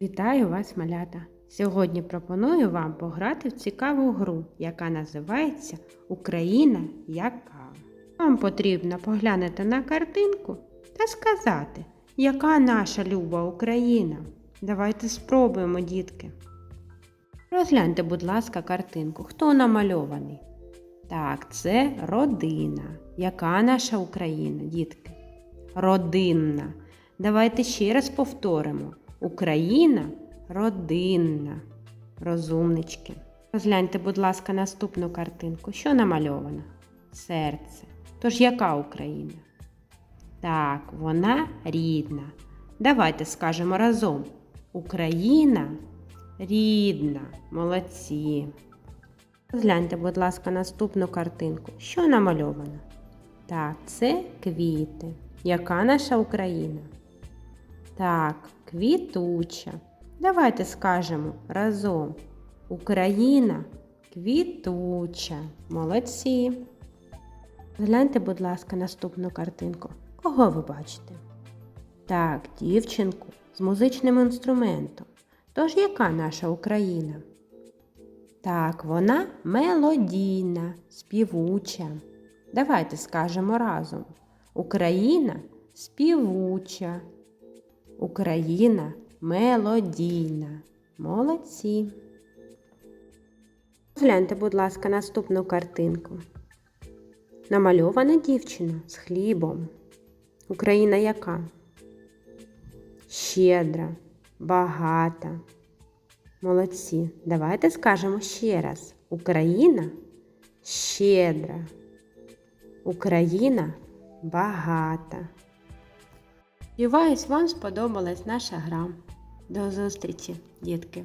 Вітаю вас, малята! Сьогодні пропоную вам пограти в цікаву гру, яка називається Україна яка. Вам потрібно поглянути на картинку та сказати, яка наша люба Україна. Давайте спробуємо, дітки. Розгляньте, будь ласка, картинку. Хто намальований? Так, це родина. Яка наша Україна, дітки? Родинна. Давайте ще раз повторимо. Україна родинна. Розумнички. Розгляньте, будь ласка, наступну картинку. Що намальовано? Серце. Тож яка Україна? Так, вона рідна. Давайте скажемо разом. Україна рідна. Молодці. Розгляньте, будь ласка, наступну картинку. Що намальовано? Так, це квіти. Яка наша Україна? Так, квітуча. Давайте скажемо разом. Україна квітуча. Молодці. Гляньте, будь ласка, наступну картинку. Кого ви бачите? Так, дівчинку з музичним інструментом. Тож яка наша Україна? Так, вона мелодійна, співуча. Давайте скажемо разом. Україна співуча. Україна мелодійна. Молодці. Гляньте, будь ласка, наступну картинку. Намальована дівчина з хлібом. Україна яка? Щедра, багата. Молодці. Давайте скажемо ще раз. Україна щедра. Україна багата. Сподіваюсь, вам сподобалась наша гра. До зустрічі, дітки!